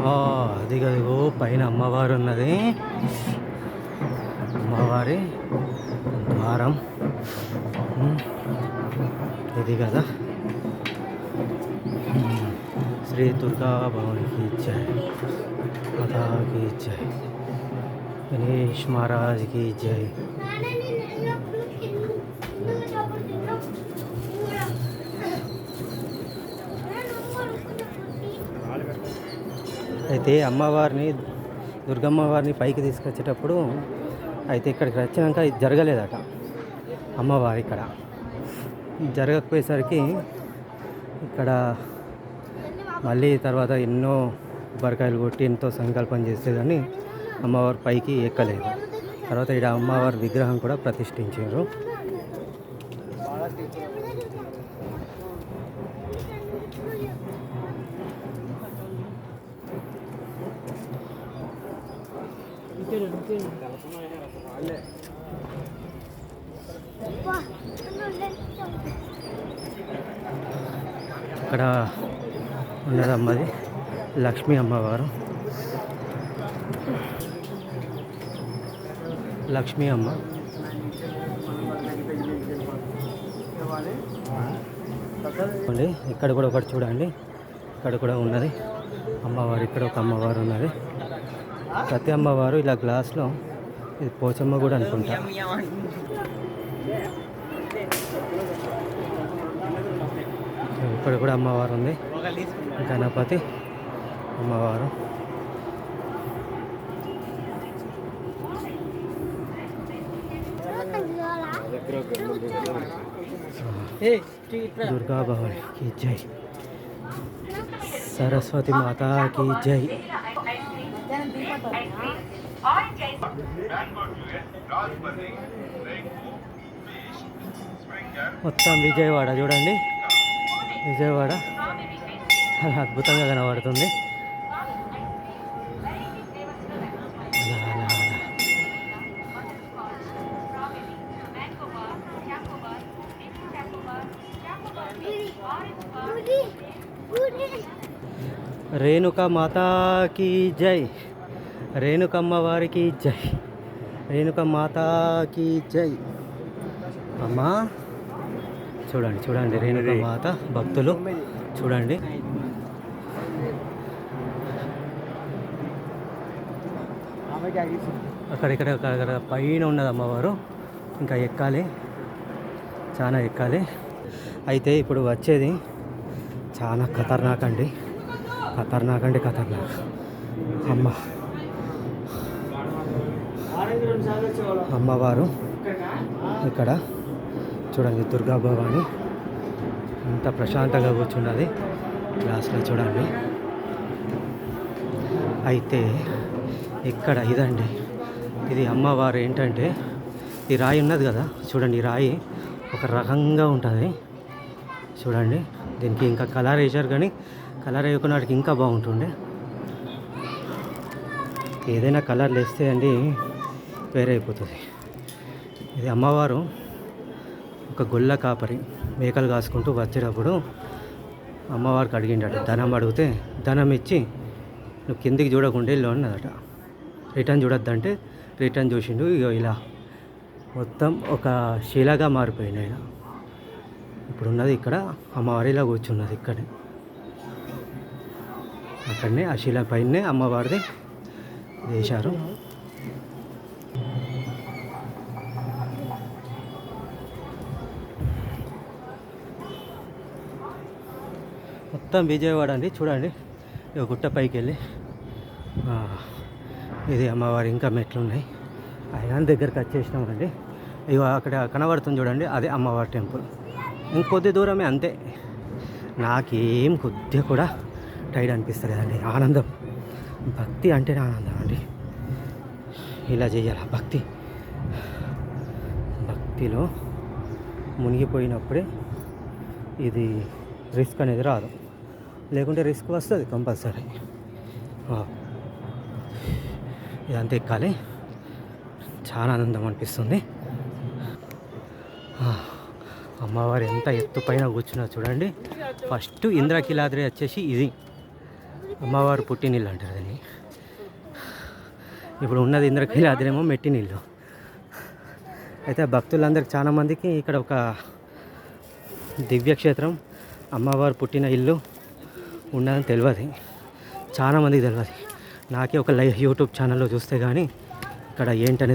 అది కదిగో పైన అమ్మవారు ఉన్నది అమ్మవారి ద్వారం. ఇది కదా. శ్రీ దుర్గా భవానికి ఇచ్చాయి మాతాకి ఇచ్చాయి గణేష్ మహారాజ్కి ఇచ్చాయి అయితే అమ్మవారిని దుర్గమ్మవారిని పైకి తీసుకొచ్చేటప్పుడు అయితే ఇక్కడికి వచ్చినాక ఇది జరగలేదట. అమ్మవారి ఇక్కడ. జరగకపోయేసరికి ఇక్కడ మళ్ళీ తర్వాత ఎన్నో కొబ్బరికాయలు కొట్టి ఎంతో సంకల్పం చేసేదని అమ్మవారి పైకి ఎక్కలేదు. తర్వాత ఇక్కడ అమ్మవారి విగ్రహం కూడా ప్రతిష్ఠించారు. ఇక్కడ ఉన్నదమ్మది లక్ష్మీ అమ్మవారు. లక్ష్మీ అమ్మ. చూడండి ఇక్కడ కూడా ఒకటి చూడండి. ఇక్కడ కూడా ఉన్నది. అమ్మవారు ఇక్కడ ఒక అమ్మవారు ఉన్నది. ప్రతి అమ్మవారు ఇలా గ్లాస్లో ఇది పోచమ్మ కూడా అనుకుంటా. ఇక్కడ కూడా అమ్మవారు ఉంది. గణపతి అమ్మవారు. దుర్గా భవానికి జై. సరస్వతి మాతాకి జై. మొత్తం విజయవాడ చూడండి. విజయవాడ. చాలా అద్భుతంగా కనబడుతుంది. రేణుక మాతాకి జై. రేణుకమ్మ వారికి జై. రేణుక మాతాకి జై. అమ్మా చూడండి చూడండి రేణుక మాత భక్తులు. చూడండి. అక్కడ ఇక్కడ అక్కడ పైన ఉన్నది అమ్మవారు. ఇంకా ఎక్కాలి. చాలా ఎక్కాలి. అయితే ఇప్పుడు వచ్చేది చాలా ఖతర్నాక్ అండి. ఖతర్నాక్ అంటే ఖతర్నాక్. అమ్మ. అమ్మవారు ఇక్కడ చూడండి దుర్గా భవాని ఎంత ప్రశాంతంగా కూర్చున్నది. గ్లాస్లో చూడండి. అయితే ఇక్కడ ఇదండి. ఇది అమ్మవారు ఏంటంటే ఈ రాయి ఉన్నది కదా చూడండి ఈ రాయి ఒక రకంగా ఉంటుంది. చూడండి దీనికి ఇంకా కలర్ వేసారు కానీ కలర్ వేయకున్నాడికి ఇంకా బాగుంటుండే. ఏదైనా కలర్ వేస్తే అండి వేరే అయిపోతుంది. ఇది అమ్మవారు ఒక గొల్ల కాపరి మేకలు కాసుకుంటూ వచ్చేటప్పుడు అమ్మవారికి అడిగిండట ధనం అడిగితే ధనం ఇచ్చి నువ్వు కిందికి చూడకుండా వెళ్ళు అన్నదట. రిటర్న్ చూడొద్దంటే రిటర్న్ చూసిండు ఇగో ఇలా మొత్తం ఒక శిలగా మారిపోయింది ఆయన. ఇప్పుడు ఉన్నది ఇక్కడ అమ్మవారి ఇలా కూర్చున్నది ఇక్కడే. అక్కడనే ఆ శిల పైనే అమ్మవారిది వేశారు. మొత్తం విజయవాడ అండి. చూడండి. గుట్ట పైకి వెళ్ళి ఇది అమ్మవారి ఇంకా మెట్లు ఉన్నాయి ఆయన దగ్గరికి వచ్చేసినామండి. ఇక అక్కడ కనబడుతుంది చూడండి. అదే అమ్మవారి టెంపుల్. ఇంకొద్ది దూరమే అంతే. నాకేం కొద్దిగా కూడా టైడ్ అనిపిస్తలేదండి. ఆనందం. భక్తి అంటేనే ఆనందం అండి. ఇలా చేయాలి భక్తి. భక్తిలో మునిగిపోయినప్పుడే ఇది రిస్క్ అనేది రాదు. లేకుంటే రిస్క్ వస్తుంది కంపల్సరీ. ఇదంతా ఎక్కాలి. చాలా ఆనందం అనిపిస్తుంది. అమ్మవారు ఎంత ఎత్తు పైన కూర్చున్నా చూడండి. ఫస్ట్ ఇంద్రకిలాద్రి వచ్చేసి ఇది. అమ్మవారు పుట్టినీళ్ళు అంటారు దీన్ని. ఇప్పుడు ఉన్నది ఇంద్రకీలాద్రేమో ఏమో మెట్టినీళ్ళు అయితే భక్తులందరికి చాలామందికి ఇక్కడ ఒక దివ్యక్షేత్రం అమ్మవారు పుట్టిన ఇల్లు ఉన్నదని తెలియదు చాలా మందికి తెలియదు నాకే ఒక లైవ్ యూట్యూబ్ ఛానల్లో చూస్తే కానీ ఇక్కడ ఏంటనేది